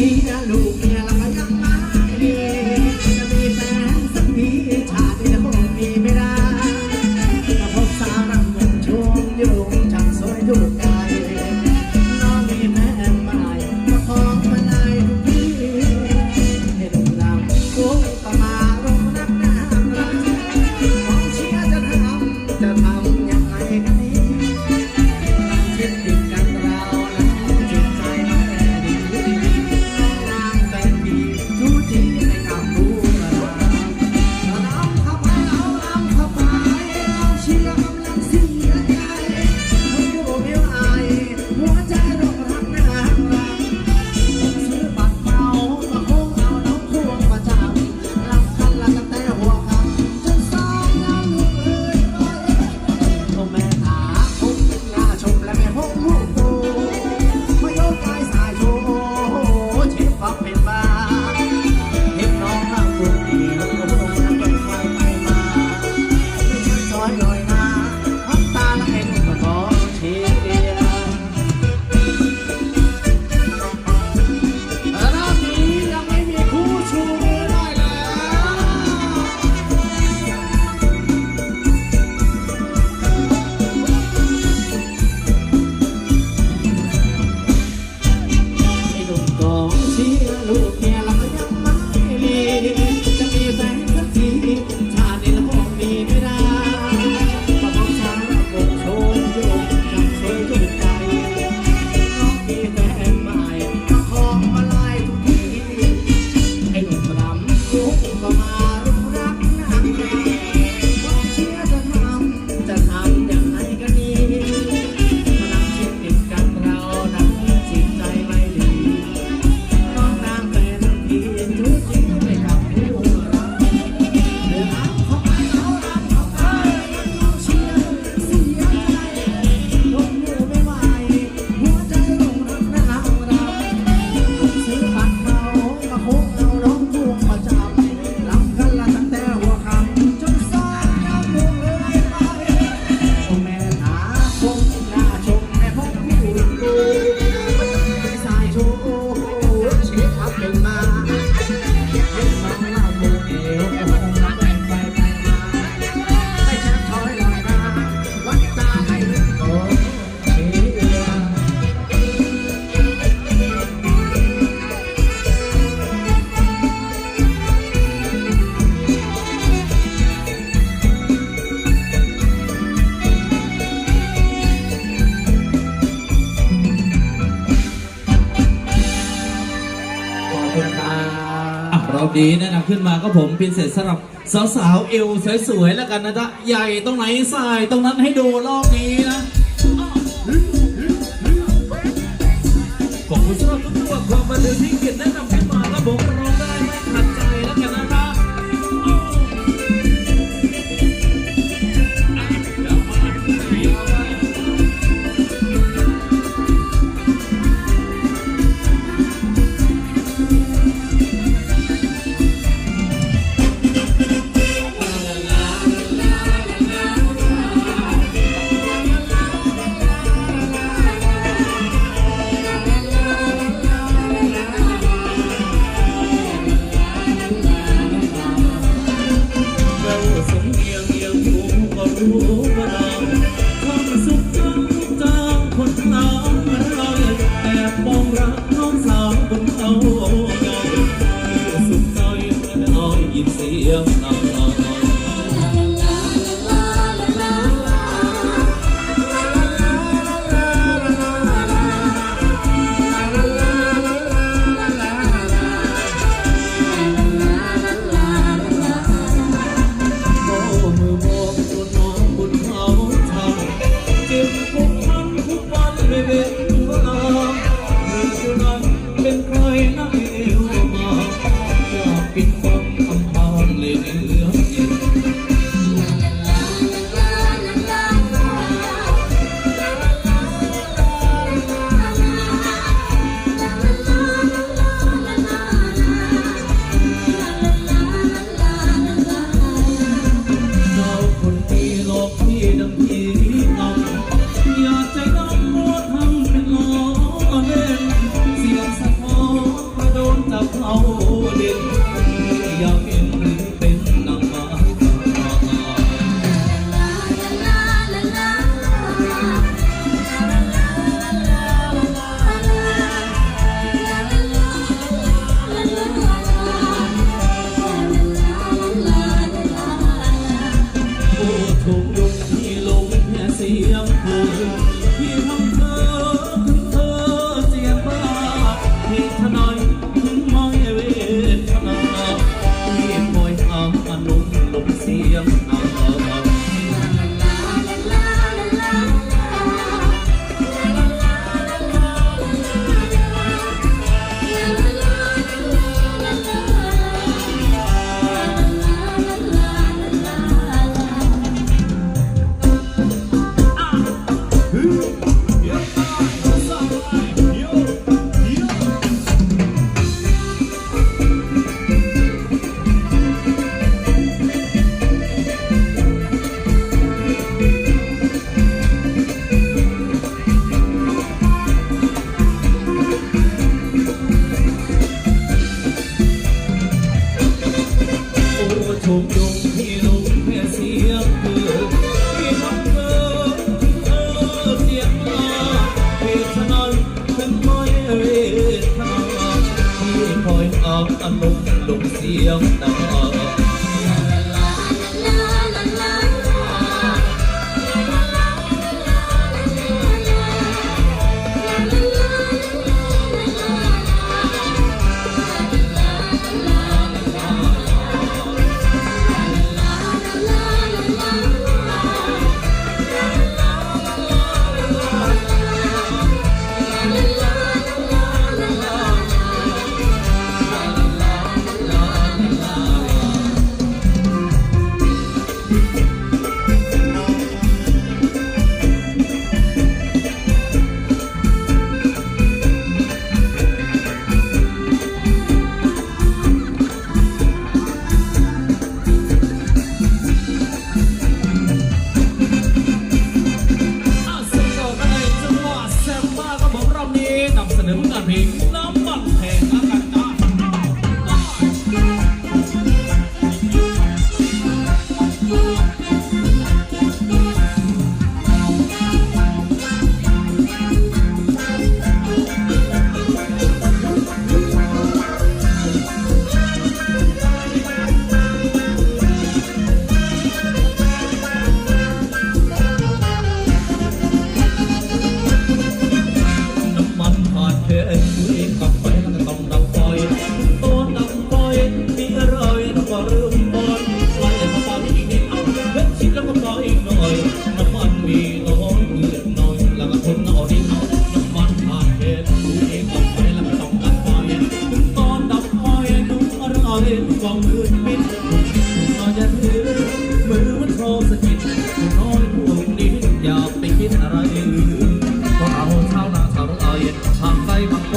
míralo คุณครับ เราดีแนะนำขึ้นมาก็ผมพินเศษสำหรับสาวๆเอวสวยๆแล้วกันนะจ๊ะใหญ่ตรงไหนใส่ตรงนั้นให้ดูรอบนี้นะขอบคุณสำหรับทุกตัวความบันเทิงที่เกิดรติ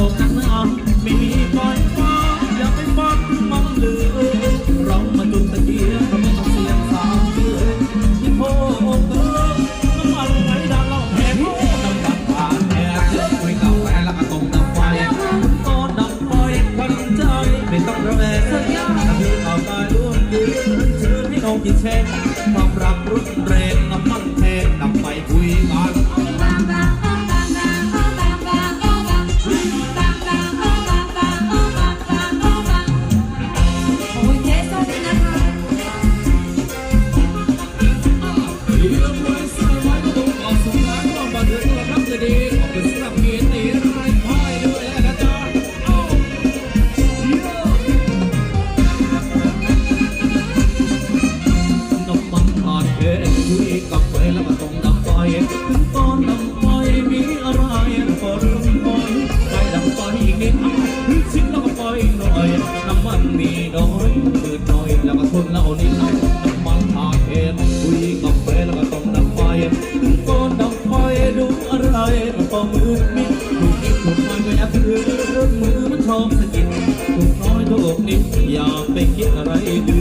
า عليك حبايبي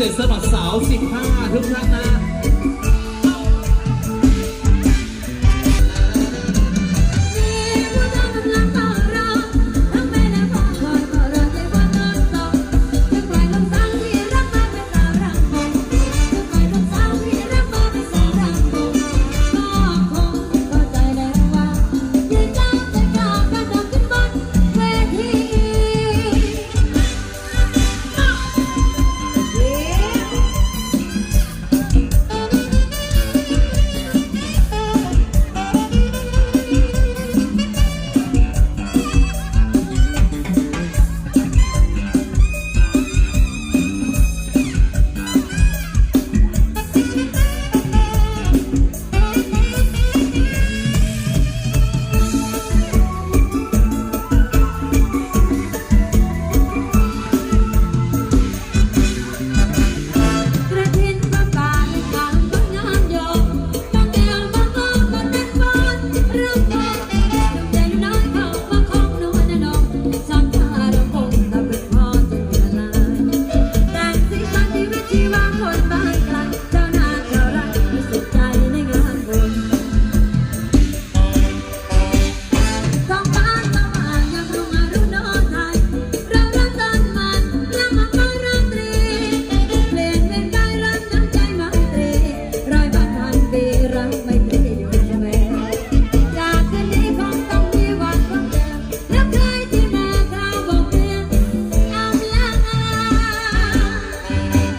เศษสำหรับสาว 15 ทุกท่านนะ